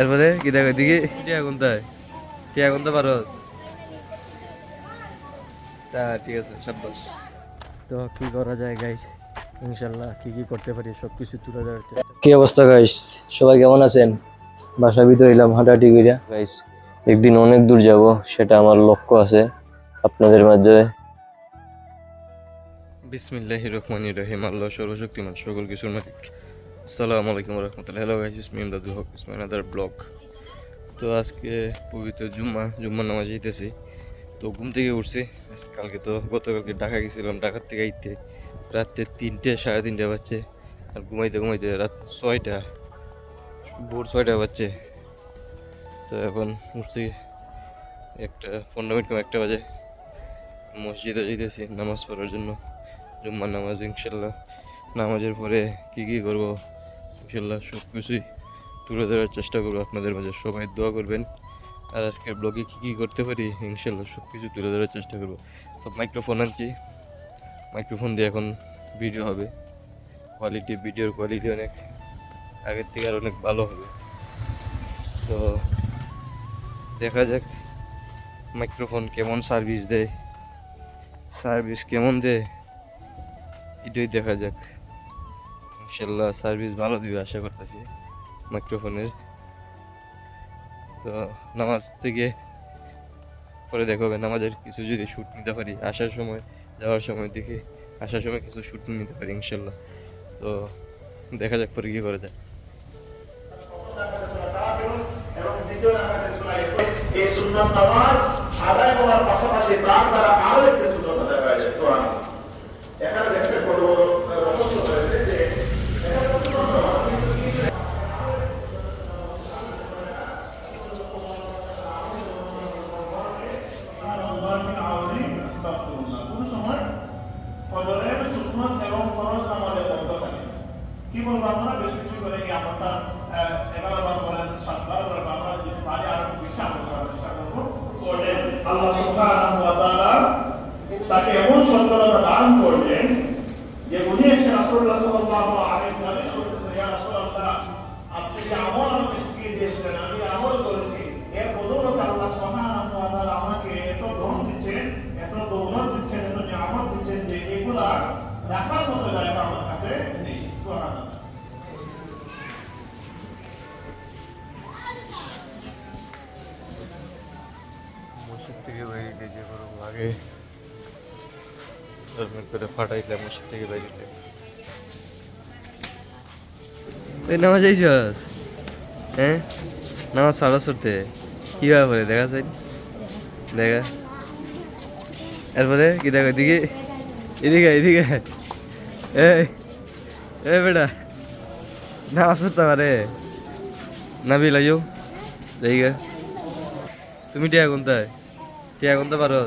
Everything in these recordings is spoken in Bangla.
এরপরে কি দেখো দিকে টিয়া কোনটায় টিয়া কোনটা পারো? তা ঠিক আছে সাব্বাস। তো কি করা যায় গাইস ইনশাল্লাহ কি কি করতে পারি সব কিছু তুলে ধরার চেষ্টা কি অবস্থা গাইস সবাই কেমন আছেন? বাসার ভিতরে এলাম হাঁটাহাঁটি করিয়া গাইস একদিন অনেক দূর যাব সেটা আমার লক্ষ্য আছে আপনাদের মাধ্যমে। বিসমিল্লাহ রহমান রহিম আল্লাহ সর্বশক্তিমান সকল কিছুর মালিক। আসসালামু আলাইকুম রহমতুল্লাহ হ্যালো গাইস ইসমিম দাদু হক ইসমাইল আদার ব্লগ তো আজকে পবিত্র জুম্মা, জুম্মার নামাজ যেতেছি তো ঘুম থেকে উঠছি। কালকে তো, গতকালকে ঢাকা গেছিলাম, ঢাকার থেকে আইতে রাত্রে তিনটে, সাড়ে তিনটে বাজছে। আর ঘুমাইতে ঘুমাইতে রাত ছয়টা, ভোর ছয়টা বাজছে। তো এখন উঠছি একটা, পনেরো মিনিট কম একটা বাজে। মসজিদে যেতেছি নামাজ পড়ার জন্য। জুম্মার নামাজ ইনশাল্লাহ নামাজের পরে কি কি করব? ইনশাল্লাহ সব কিছুই তুলে ধরার চেষ্টা করব। আপনাদের মাঝে সবাই দোয়া করবেন। আর আজকের ব্লগে কী কী করতে পারি ইনশাল্লাহ সব কিছু তুলে ধরার চেষ্টা করব। তো মাইক্রোফোন আনছি। মাইক্রোফোন দিয়ে এখন ভিডিও হবে। কোয়ালিটি ভিডিওর কোয়ালিটি অনেক আগের থেকে আর অনেক ভালো হবে। তো দেখা যাক মাইক্রোফোন কেমন সার্ভিস দেয়। সার্ভিস কেমন দেয়, এটাই দেখা যাক। ইনশাল্লাহ সার্ভিস ভালো দিবে আশা করতেছি মাইক্রোফোনের তো নামাজ থেকে পরে দেখাবে নামাজের কিছু যদি শ্যুট নিতে পারি, আসার সময়, যাওয়ার সময় দেখি, আসার সময় কিছু শ্যুট নিতে পারি ইনশাল্লাহ তো দেখা যাক পরে কী করা যায়। এই নামাজ আদায় করার পাশাপাশি তার দ্বারা আরও একটি সুন্নাত আদায় হয়ে যায় সুবহানাল্লাহ এখানে দেখছেন বড় বড় রহস্য রয়েছে যে এখানে সুন্নাত নামাজ কোনো সময় ফজরের সুন্নাত এবং ফরজ নামাজে পড়তে থাকে কি বলব আপনারা বেশি বেশি করে এই আমলটা এগারো বার বলেন সাতবার বলেন আমরা যদি পারি আরও বেশি আমল করার চেষ্টা করব করলেন আল্লাহ সুবহানাহু ওয়া তাআলা তাকে এমন সচ্ছলতা দান করলেন যে উনি এসে রাসূলুল্লাহ সাল্লাল্লাহু আলাইহি ওয়াসাল্লাম করতেছেন ইয়া রাসূলুল্লাহ আপনি যে আমল আমাকে শিখিয়ে দিয়েছেন? আমি আমল করেছি? এর বদৌলতে আল্লাহ সুবহানাহু ওয়া তাআলা আমাকে এত ধন দিচ্ছেন, এত দৌলত দিচ্ছেন, এত নিয়ামত দিচ্ছেন যে এগুলা রাখার মতো জায়গা আমার কাছে নেই। সুবহানাল্লাহ। থেকে বাইরে যে গরম লাগে। নামাজ যাইছস হ্যাঁ? নামাজ সারা সরতে কীভাবে পরে? দেখা যায় দেখা। এরপরে কি দেখো? এদিকে? এদিকে এদিকে। এ বেটা। নামাজ পড়তে পারে? না বিলাইও জায়গা তুমি টিয়া কোনটায় টিয়া কোনটা পারো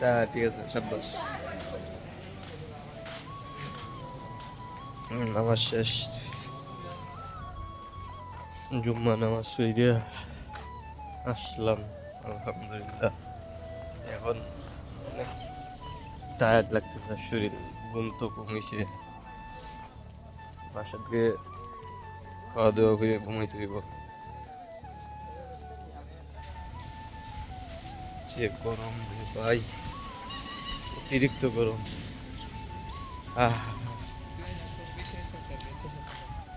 তা ঠিক আছে নামাজ শেষ। জুম্মা নামাজ সুইরিয়া আসলাম, আলহামদুলিল্লাহ। এখন অনেক টায়ার্ড লাগতেছে, শরীর ঘুম তো কমেছে। বাসা থেকে খাওয়া দাওয়া করে ঘুমাইতে হইব। যে গরম ভাই। অতিরিক্ত গরম।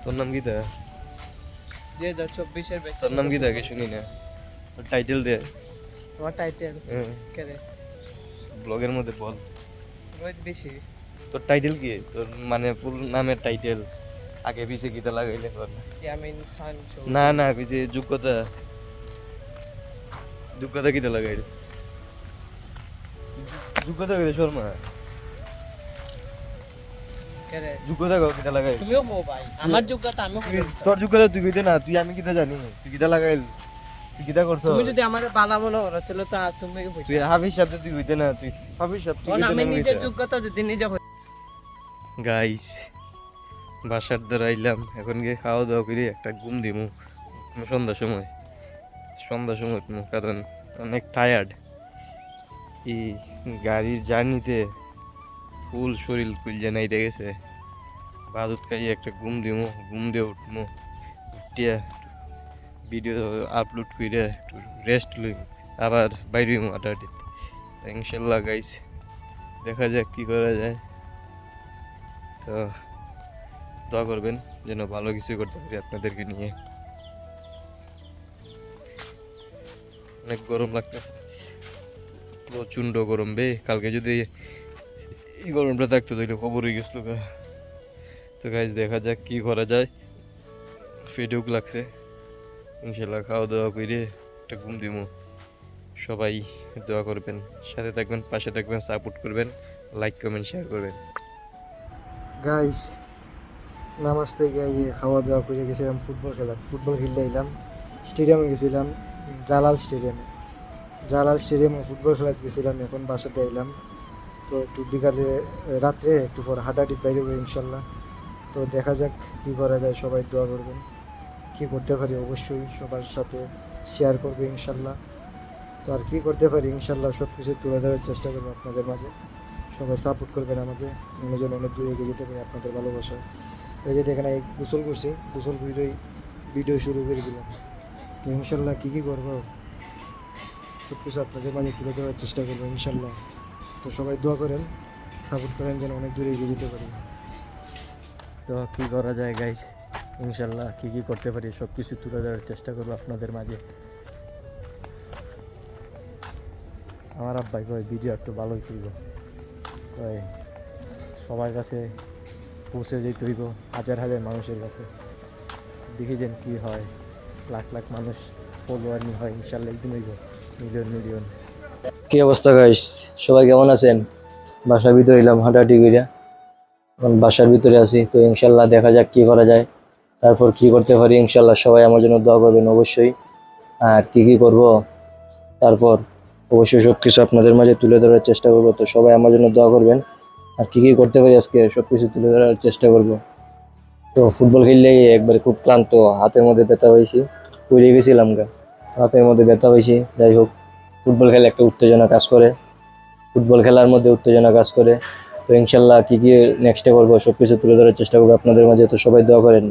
তোর নাম কি দা? দুই হাজার চব্বিশের তোর নাম দা? কে শুনি না। টাইটেল দে। তোমার টাইটেল কেরে ব্লগের মধ্যে বল। রোহিত বেশি। তোর টাইটেল কি? তোর মানে ফুল নামের টাইটেল আগে পিছে কিটা লাগাইলে শো না। না পিছে যোগ্যতা। যোগ্যতা কিটা লাগাই যোগ্যতা শর্মা। কে রে? কিটা লাগাই তুমিও হো ভাই আমার যোগ্যতা আমিও তোর যোগ্যতা তুই কইতে না তুই আমি কিটা জানি তুই কিটা লাগাইল তুই কিটা করছ। তুমি যদি আমার বালা মনে করো তাহলে তো আর তুমি তুই হাফিজ শব্দ তুই কইতে না তুই হাফিজ শব্দ কারণ আমি নিজের যোগ্যতা যদি নিজে গাইস বাসার দ্বারা আইলাম এখন গিয়ে খাওয়া দাওয়া করে একটা ঘুম দিমু সন্ধ্যার সময়। সন্ধ্যার সময় কারণ অনেক টায়ার্ড এই গাড়ির জার্নিতে ফুল শরীর ফুল কুলজে নাইটে গেছে। বাদুত খাইয়ে একটা ঘুম দিমু, ঘুম দিয়ে উঠমু, উঠিয়া ভিডিও আপলোড করে একটু রেস্ট লই আবার বাইরে আড্ডা ইনশাল্লাহ গাইস দেখা যাক কি করা যায়। তো দোয়া করবেন যেন ভালো কিছু করতে পারি আপনাদেরকে নিয়ে। অনেক গরম লাগতেছে। প্রচণ্ড গরম বে। কালকে যদি এই গরমটা থাকতো, তাহলে খবর হয়ে গেছিল। তো গাইজ দেখা যাক কি করা যায়। ফেটেও লাগছে। ইনশাল্লাহ খাওয়া দাওয়া করে একটা ঘুম দিমু। সবাই দোয়া করবেন, সাথে থাকবেন, পাশে থাকবেন সাপোর্ট করবেন লাইক কমেন্ট শেয়ার করবেন। গাইস নামাজ থেকে খাওয়া দাওয়া করে গেছিলাম, ফুটবল খেলা, ফুটবল খেলতে এলাম স্টেডিয়ামে গেছিলাম জালাল স্টেডিয়ামে জালাল স্টেডিয়ামে ফুটবল খেলাতে গেছিলাম, এখন বাসাতে এলাম তো একটু বিকালে রাত্রে একটু পর হাঁটাহাঁটি বাইরে হবে ইনশাল্লাহ। তো দেখা যাক কী করা যায়, সবাই দোয়া করবেন। কী করতে পারি অবশ্যই সবার সাথে শেয়ার করবে ইনশাল্লাহ। তো আর কী করতে পারি ইনশাল্লাহ সব কিছু তুলে ধরার চেষ্টা করব আপনাদের মাঝে। সবাই সাপোর্ট করবেন আমাকে, আমি যেন অনেক দূরে এগিয়ে যেতে পারি আপনাদের ভালোবাসা এই যে দেখেন, এই গোসল করছি, গোসল করেই ভিডিও শুরু করে দিলাম। তো ইনশাল্লাহ কী কী করব? সব কিছু আপনাদের মাঝে তুলে ধরার চেষ্টা করব, ইনশাল্লাহ। তো সবাই দোয়া করেন সাপোর্ট করেন যেন অনেক দূরে এগিয়ে যেতে পারি। তো কী করা যায় গাইস ইনশাল্লাহ কী কী করতে পারি, সব কিছু তুলে ধরার চেষ্টা করব আপনাদের মাঝে। আমার আব্বাই কয়, ভিডিও একটু ভালোই তুলব। কয়, সবার কাছে পৌঁছে যেতে হইব, হাজার হাজার মানুষের কাছে। দেখি যেন কী হয়, লাখ লাখ মানুষ ফলোয়ার নিয়ে হয়, ইনশাল্লাহ একদিন হইব। কি অবস্থা গাইস সবাই কেমন আছেন? বাসার ভিতরে এলাম, হাঁটাহাঁটি কইরা। এখন বাসার ভিতরে আছি, তো ইনশাল্লাহ দেখা যাক কি করা যায়। তারপর কি করতে পারি, ইনশাল্লাহ সবাই আমার জন্য দোয়া করবেন অবশ্যই। আর কি কি করব? তারপর অবশ্যই সব কিছু আপনাদের মাঝে তুলে ধরার চেষ্টা করব, তো সবাই আমার জন্য দোয়া করবেন। আর কি কি করতে পারি আজকে সব কিছু তুলে ধরার চেষ্টা করব। তো ফুটবল খেললেই একবারে খুব ক্লান্ত, হাতের মধ্যে ব্যথা হয়েছি পড়ে গেছিলাম গা। হাতের মধ্যে ব্যথা হয়েছে, যাই হোক, ফুটবল খেলা একটা উত্তেজনা কাজ করে। ফুটবল খেলার মধ্যে উত্তেজনা কাজ করে। তো ইনশাল্লাহ কি কি নেক্সটে করব সব কিছু তুলে ধরার চেষ্টা করব আপনাদের মাঝে। তো সবাই দোয়া করেন।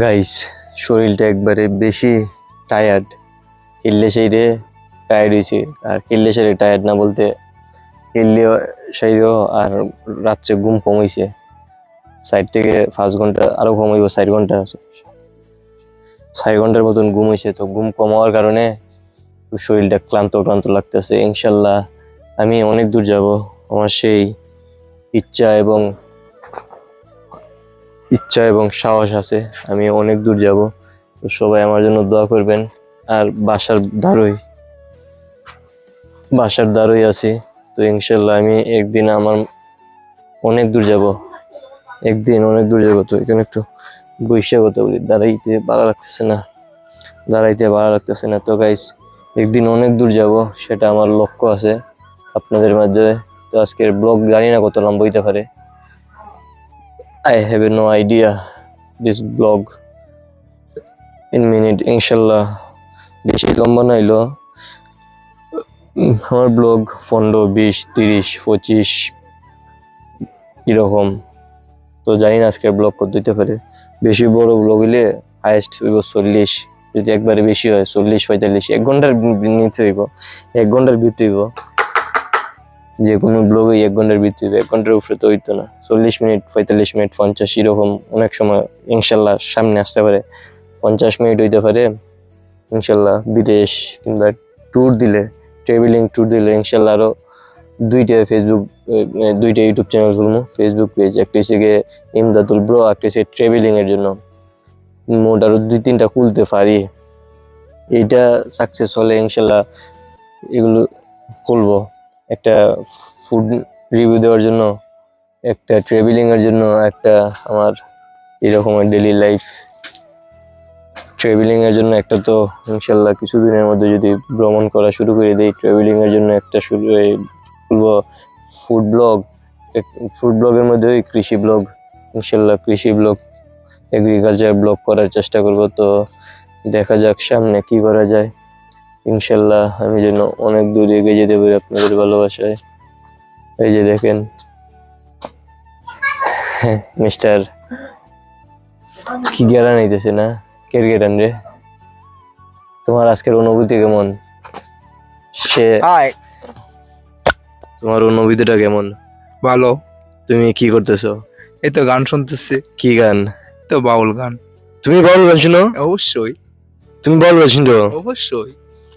গাইস শরীরটা একবারে বেশি টায়ার্ড খেললে সেই রে টায়ার্ড হয়েছে। আর খেললে সেই টায়ার্ড না বলতে খেললে সেইও আর রাত্রে ঘুম কম হয়েছে। সাইড থেকে পাঁচ ঘণ্টা আরও কম চার ঘণ্টা। চার ঘণ্টার মতন ঘুম হয়েছে, তো ঘুম কম হওয়ার কারণে শরীরটা ক্লান্ত ক্লান্ত লাগতেছে, ইনশাল্লাহ। আমি অনেক দূর যাব। আমার সেই ইচ্ছা এবং ইচ্ছা এবং সাহস আছে, আমি অনেক দূর যাব। তো সবাই আমার জন্য দোয়া করবেন। আর বাসার দ্বারই বাসার দ্বারই আছি। তো ইনশাল্লাহ আমি একদিন আমার অনেক দূর যাব। একদিন অনেক দূর যাব, তো এখানে একটু বৈশা কথা বলি দাঁড়াইতে ভালো লাগতেছে না। দাঁড়াইতে ভালো লাগতেছে না। তো গাইস একদিন অনেক দূর যাব সেটা আমার লক্ষ্য আছে আপনাদের মাঝে। তো আজকের ব্লগ জানি না কত লম্বা পারে। I have a no idea this blog in minute ইনশাল্লাহ বেশি লম্বা নাইলো উম, আমার ব্লগ পনেরো বিশ তিরিশ পঁচিশ এরকম। তো জানি না আজকের ব্লগ কত দিতে পারে। বেশি বড় ব্লগ হইলে হাইয়েস্ট হইব চল্লিশ। যদি একবারে বেশি হয়, চল্লিশ, পঁয়তাল্লিশ, এক ঘণ্টার নিতে হইব। এক ঘণ্টার ভিতরে হইব। যে কোনো ব্লগে এক ঘণ্টার ভিতরে হইব। এক ঘণ্টার উপরে তো হইতো না। চল্লিশ মিনিট, পঁয়তাল্লিশ মিনিট, পঞ্চাশ, এরকম অনেক সময় ইনশাল্লাহ সামনে আসতে পারে। পঞ্চাশ মিনিট হইতে পারে। ইনশাল্লাহ বিদেশ কিংবা ট্যুর দিলে ট্রাভেলিং ট্যুর দিলে ইনশাল্লাহ আরও দুইটা ফেসবুক দুইটা ইউটিউব চ্যানেল খুলবো। ফেসবুক পেজ একটা হচ্ছে গিয়ে ইমদাদুল ব্রো একটা হচ্ছে ট্রাভেলিং এর জন্য। মোট আরও দুই তিনটা খুলতে পারি। এইটা সাকসেস হলে ইনশাল্লাহ এগুলো খুলবো। একটা ফুড রিভিউ দেওয়ার জন্য, একটা ট্রাভেলিং এর জন্য, একটা আমার এরকমের ডেলি লাইফ ট্রাভেলিং এর জন্য একটা তো ইনশাল্লাহ কিছুদিনের মধ্যে যদি ভ্রমণ করা শুরু করে দিই ট্রাভেলিং এর জন্য একটা শুরু বলব ফুড ব্লগ ফুড ব্লগের মধ্যে ওই কৃষি ব্লগ ইনশাল্লাহ কৃষি ব্লগ এগ্রিকালচার ব্লগ করার চেষ্টা করব। তো দেখা যাক সামনে কি করা যায়। ইনশাল্লাহ আমি যেন অনেক দূর এগিয়ে যেতে পারি আপনাদের ভালোবাসায়। এই যে দেখেন। মিস্টার কি গেরান হইতেছে না? কের গেরান রে? তোমার আজকের অনুভূতি কেমন? সে তোমার অনুভূতিটা কেমন? ভালো। তুমি কি করতেছো? এই তো গান শুনতেছি। কি গান? তো বাউল গান। তুমি বাউল গান শুনো? অবশ্যই। তুমি বাউল গান শুনো? অবশ্যই।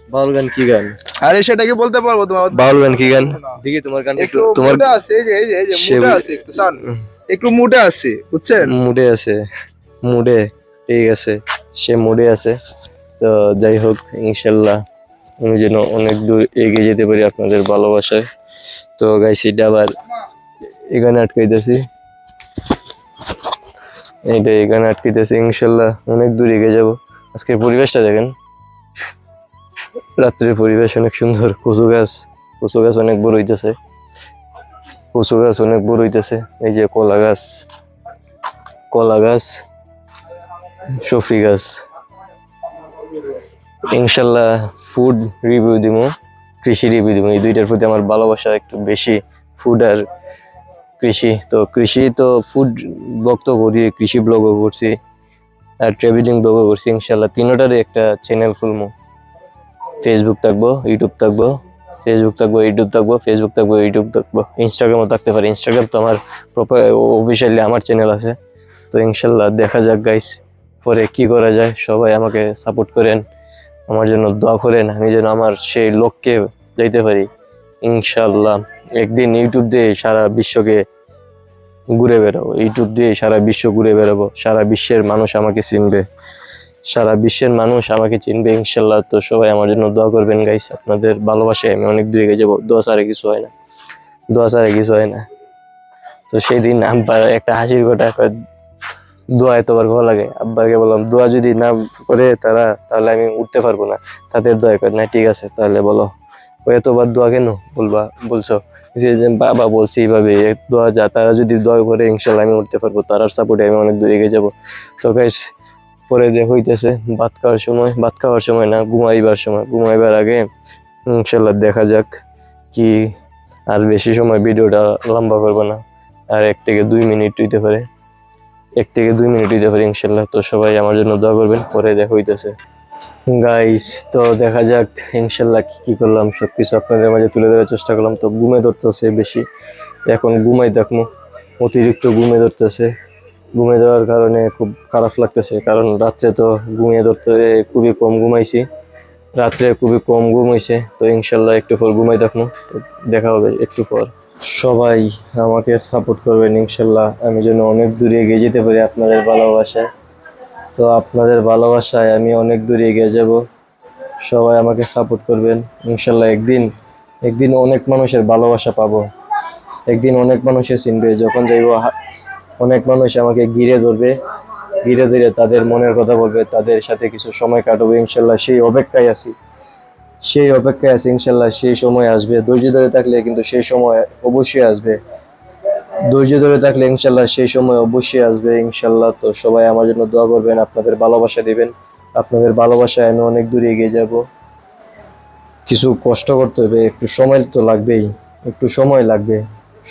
বাউল গান কি গান? আরে সেটাকে বলতে পারব তোমার? বাউল গান কি গান? দেখি তোমার গান একটু তোমার আছে এই যে এই যে মুডে আছে একটু শান একটু মুডে আছে বুঝছেন? মুডে আছে। মুডে ঠিক আছে। সে মুডে আছে। তো যাই হোক ইনশাল্লাহ আমি যেন অনেক দূর এগিয়ে যেতে পারি আপনাদের ভালোবাসায়। তো গাইসিটা আবার এখানে আটকাইতেছি। এইটা এখানে আটকাইতেছি, ইনশাল্লাহ অনেক দূর এগিয়ে যাব। আজকের পরিবেশটা দেখেন। রাত্রের পরিবেশ অনেক সুন্দর, কচু গাছ কচু গাছ অনেক বড় হইতেছে। কচু গাছ অনেক বড় হইতেছে, এই যে কলা গাছ কলা গাছ, সফরি গাছ। ইনশাল্লাহ ফুড রিভিউ দিব কৃষি রিভিউ এই দুইটার প্রতি আমার ভালোবাসা একটু বেশি। ফুড আর কৃষি। তো কৃষি তো ফুড ব্লগ তো করি, কৃষি ব্লগও করছি, আর ট্রাভেলিং ব্লগও করছি ইনশাল্লাহ তিনোটারই একটা চ্যানেল খুলবো। ফেসবুক থাকব ইউটিউব থাকব ফেসবুক থাকব ইউটিউব থাকব ফেসবুক থাকব ইউটিউব থাকব। ইনস্টাগ্রামও থাকতে পারে। ইনস্টাগ্রাম তো আমার প্রপার অফিসিয়ালি আমার চ্যানেল আছে। তো ইনশাল্লাহ দেখা যাক গাইস পরে কি করা যায়। সবাই আমাকে সাপোর্ট করেন। আমার জন্য দোয়া করেন, আমি যেন আমার সেই লক্ষ্যে যাইতে পারি। ইনশাল্লাহ একদিন ইউটিউব দিয়ে সারা বিশ্বকে ঘুরে বেড়াবো। ইউটিউব দিয়ে সারা বিশ্ব ঘুরে বেড়াবো। সারা বিশ্বের মানুষ আমাকে চিনবে। সারা বিশ্বের মানুষ আমাকে চিনবে ইনশাল্লাহ তো সবাই আমার জন্য দোয়া করবেন গাইস আপনাদের ভালোবাসায় আমি অনেক দূরে এগিয়ে যাব। দোয়া ছাড়া কিছু হয় না। দোয়া ছাড়া কিছু হয় না। তো সেই দিন একটা হাসির কথা দোয়া এতবার ভালো লাগে। আব্বাকে বললাম, দোয়া যদি না করে তারা, তাহলে আমি উঠতে পারব না। তাদের দোয়া করে না ঠিক আছে, তাহলে বলো, এতবার দোয়া কেন বলবা, বলছো? যে বাবা বলছি এইভাবে দোয়া যা, তারা যদি দোয়া করে, ইনশাল্লাহ আমি উঠতে পারব, তারার সাপোর্টে আমি অনেক দূর এগিয়ে যাব। তো গাইস পরে হইতেছে, ভাত খাওয়ার সময়, ভাত খাওয়ার সময় না, ঘুমাইবার সময়, ঘুমাইবার আগে ইনশাল্লাহ দেখা যাক কি, আর বেশি সময় ভিডিওটা লম্বা করব না, আর এক থেকে দুই মিনিট হইতে পারে। এক থেকে দুই মিনিট হইতে পারে, ইনশাল্লাহ। তো সবাই আমার জন্য দোয়া করবেন, পরে দেখা হইতেছে। গাইস তো দেখা যাক, ইনশাল্লাহ কি কী করলাম সব কিছু আপনাদের মাঝে তুলে ধরার চেষ্টা করলাম। তো ঘুমে ধরতেছে বেশি। এখন ঘুমাই দেখব অতিরিক্ত ঘুমে ধরতেছে। ঘুমে দেওয়ার কারণে খুব খারাপ লাগতেছে, কারণ রাত্রে তো ঘুমিয়ে ধরতে খুবই কম ঘুমাইছি। রাত্রে খুবই কম ঘুম হয়েছে তো ইনশাল্লাহ একটু পর ঘুমাই দেখব তো দেখা হবে একটু পর। সবাই আমাকে সাপোর্ট করবেন, ইনশাল্লাহ। আমি যেন অনেক দূরে এগিয়ে যেতে পারি আপনাদের ভালোবাসায়। তো আপনাদের ভালোবাসায় আমি অনেক দূরে এগিয়ে যাব। সবাই আমাকে সাপোর্ট করবেন, ইনশাল্লাহ একদিন একদিন অনেক মানুষের ভালোবাসা পাবো। একদিন অনেক মানুষে চিনবে, যখন যাইব অনেক মানুষ আমাকে ঘিরে ধরবে, ঘিরে ধরে তাদের মনের কথা বলবে, তাদের সাথে কিছু সময় কাটাবো, ইনশাল্লাহ সেই অপেক্ষায় আছি। সেই অপেক্ষায় আছে, ইনশাল্লাহ সেই সময় আসবে। ধৈর্য ধরে থাকলে কিন্তু সেই সময় অবশ্যই আসবে। ধৈর্য ধরে থাকলে ইনশাল্লাহ সেই সময় অবশ্যই আসবে, ইনশাল্লাহ। তো সবাই আমার জন্য দোয়া করবেন, আপনাদের ভালোবাসা দিবেন। আপনাদের ভালোবাসায় আমি অনেক দূরে এগিয়ে যাব। কিছু কষ্ট করতে হবে, একটু সময় তো লাগবেই, একটু সময় লাগবে।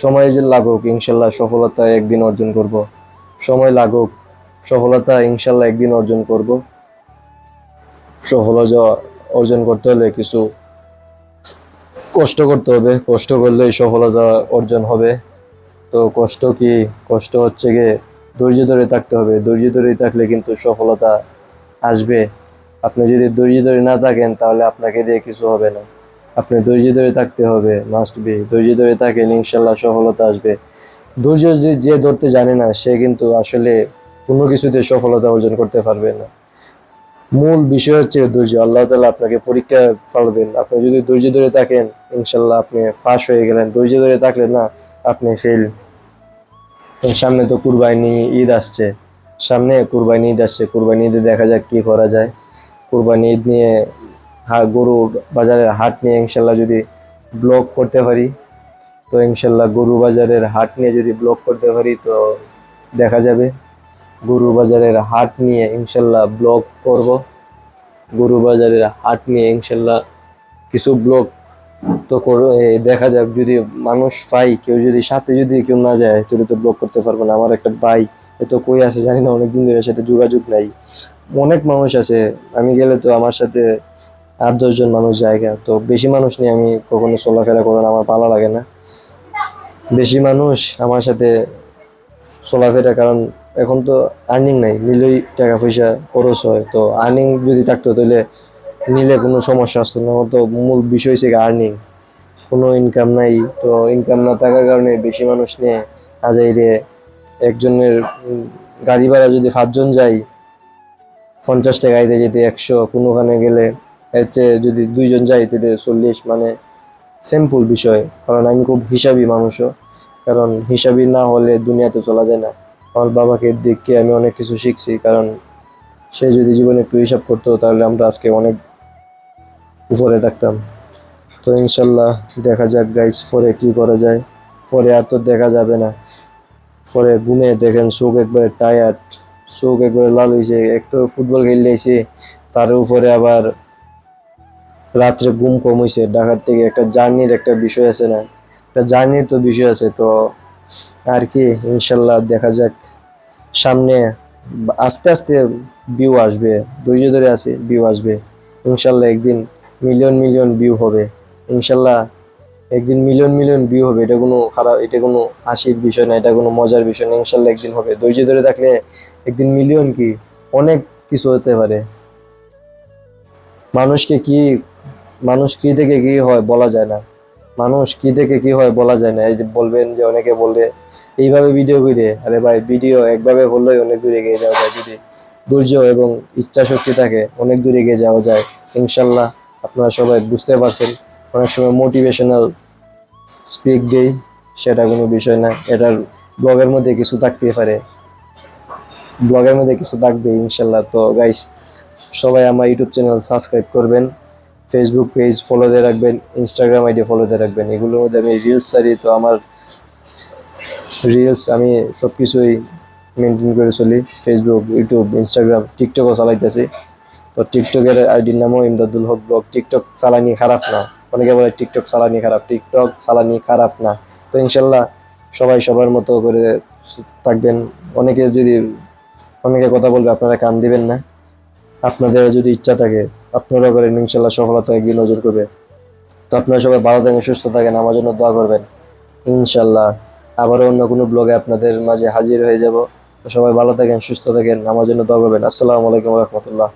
সময় যে লাগুক, ইনশাল্লাহ সফলতা একদিন অর্জন করব। সময় লাগুক, সফলতা ইনশাল্লাহ একদিন অর্জন করব। সফলতা অর্জন করতে হলে কিছু কষ্ট করতে হবে। কষ্ট করলেই সফলতা অর্জন হবে। তো কষ্ট কি? কষ্ট হচ্ছে গিয়ে ধৈর্য ধরে থাকতে হবে। ধৈর্য ধরে থাকলে কিন্তু সফলতা আসবে। আপনি যদি ধৈর্য ধরে না থাকেন, তাহলে আপনাকে দিয়ে কিছু হবে না। আপনি ধৈর্য ধরে থাকতে হবে মাস্ট বি ধৈর্য ধরে থাকেন, ইনশাল্লাহ সফলতা আসবে। ধৈর্য যে ধরতে জানে না, সে কিন্তু আসলে কোনো কিছুতে সফলতা অর্জন করতে পারবে না। মূল বিষয় হচ্ছে ধৈর্য। আল্লাহ তালা আপনাকে পরীক্ষা ফেলবেন আপনি যদি ধৈর্য ধরে থাকেন ইনশাল্লাহ আপনি ফাঁস হয়ে গেলেন। ধৈর্য ধরে থাকলেন না, আপনি ফেল সামনে তো কুরবানি ঈদ আসছে। সামনে কুরবানি ঈদ আসছে। কুরবানি ঈদে দেখা যাক কি করা যায়। কুরবানি ঈদ নিয়ে হা- গরু বাজারের হাট নিয়ে ইনশাল্লাহ যদি ব্লগ করতে পারি, তো ইনশাল্লাহ গরু বাজারের হাট নিয়ে যদি ব্লগ করতে পারি, তো দেখা যাবে। গরু বাজারের হাট নিয়ে ইনশাল্লাহ ব্লগ করব। গরু বাজারের হাট নিয়ে ইনশাল্লাহ কিছু ব্লগ তো দেখা যাক যদি মানুষ পাই, কেউ যদি সাথে যদি কেউ না যায়, তাহলে তো ব্লগ করতে পারব না। আমার একটা ভাই, এ তো কই আছে জানি না, অনেকদিন ধরে সাথে যোগাযোগ নাই। অনেক মানুষ আছে, আমি গেলে তো আমার সাথে আট দশজন মানুষ জায়গা তো বেশি মানুষ নিয়ে আমি কখনো চলাফেরা করেন আমার ভালো লাগে না। বেশি মানুষ আমার সাথে চলাফেরা, কারণ এখন তো আর্নিং নাই, নিলেই টাকা পয়সা খরচ হয়। তো আর্নিং যদি থাকতো তাহলে নিলে কোনো সমস্যা আসতো না। তো মূল বিষয় হচ্ছে আর্নিং কোনো ইনকাম নাই। তো ইনকাম না থাকার কারণে বেশি মানুষ নিয়ে আজাইরে একজনের গাড়ি ভাড়া যদি পাঁচজন যাই পঞ্চাশ টাকা আইতে যেতে একশো, কোনোখানে গেলে এর চেয়ে যদি দুইজন যাই তাহলে চল্লিশ মানে সিম্পল বিষয়। কারণ আমি খুব হিসাবি মানুষও। কারণ হিসাবি না হলে দুনিয়াতে চলা যায় না। আমার বাবাকে দেখে আমি অনেক কিছু শিখছি, কারণ সে যদি জীবনে একটু হিসাব করতো, তাহলে আমরা আজকে অনেক উপরে থাকতাম। তো ইনশাল্লাহ দেখা যাক গাইস পরে কি করা যায়। পরে আর তো দেখা যাবে না। পরে ঘুমে দেখেন চোখ একবারে টায়ার্ড চোখ একবারে লাল হয়েছে একটু ফুটবল খেললে এসে তার উপরে আবার রাত্রে ঘুম কম হয়েছে ঢাকার থেকে একটা জার্নির একটা বিষয় আছে না? একটা জার্নির তো বিষয় আছে, তো আর কি, ইনশাল্লাহ দেখা যাক। সামনে আস্তে আস্তে ভিউ আসবে, ধৈর্য ধরে আছে ভিউ আসবে। ইনশাল্লাহ একদিন মিলিয়ন মিলিয়ন ভিউ হবে। ইনশাল্লাহ একদিন মিলিয়ন মিলিয়ন ভিউ হবে। এটা কোনো খারাপ, এটা কোনো হাসির বিষয় না, এটা কোনো মজার বিষয় না। ইনশাল্লাহ একদিন হবে। ধৈর্য ধরে থাকলে একদিন মিলিয়ন কি, অনেক কিছু হতে পারে। মানুষকে কি, মানুষ কি থেকে কি হয় বলা যায় না। মানুষ কি দেখে কি হয় বলা যায় না। এই যে বলবেন যে অনেকে বললে, এইভাবে ভিডিও করে আরে ভাই ভিডিও একভাবে বললেই অনেক দূরে এগিয়ে যাওয়া যায়। যদি ধৈর্য এবং ইচ্ছা শক্তি থাকে, অনেক দূরে এগিয়ে যাওয়া যায়। ইনশাল্লাহ আপনারা সবাই বুঝতে পারছেন। অনেক সময় মোটিভেশনাল স্পিক দেই, সেটা কোনো বিষয় না। এটার ব্লগের মধ্যে কিছু থাকতে পারে। ব্লগের মধ্যে কিছু থাকবে ইনশাল্লাহ। তো গাইস সবাই আমার ইউটিউব চ্যানেল সাবস্ক্রাইব করবেন। ফেসবুক পেজ ফলো দিয়ে রাখবেন ইনস্টাগ্রাম আইডি ফলো দিয়ে রাখবেন। এগুলোর মধ্যে আমি রিলস ছাড়ি তো আমার রিলস আমি সব কিছুই মেনটেন করে চলি। ফেসবুক ইউটিউব ইনস্টাগ্রাম টিকটকও চালাইতেছি। তো টিকটকের আইডির নামও ইমদাদুল হক ব্লগ টিকটক চালানি খারাপ না। অনেকে বলে টিকটক চালানি খারাপ। টিকটক চালানি খারাপ না। তো ইনশাল্লাহ সবাই সবার মতো করে থাকবেন। অনেকে যদি অনেকে কথা বলবে, আপনারা কান দিবেন না। আপনাদের যদি ইচ্ছা থাকে আপনারা করেন, ইনশাল্লাহ সফলতা এগিয়ে নজর করবে। তো আপনারা সবাই ভালো থাকেন, সুস্থ থাকেন, আমার জন্য দোয়া করবেন। ইনশাল্লাহ আবারও অন্য কোনো ব্লগে আপনাদের মাঝে হাজির হয়ে যাব। তো সবাই ভালো থাকেন, সুস্থ থাকেন, আমার জন্য দোয়া করবেন। আসসালামু আলাইকুম রহমতুল্লাহ।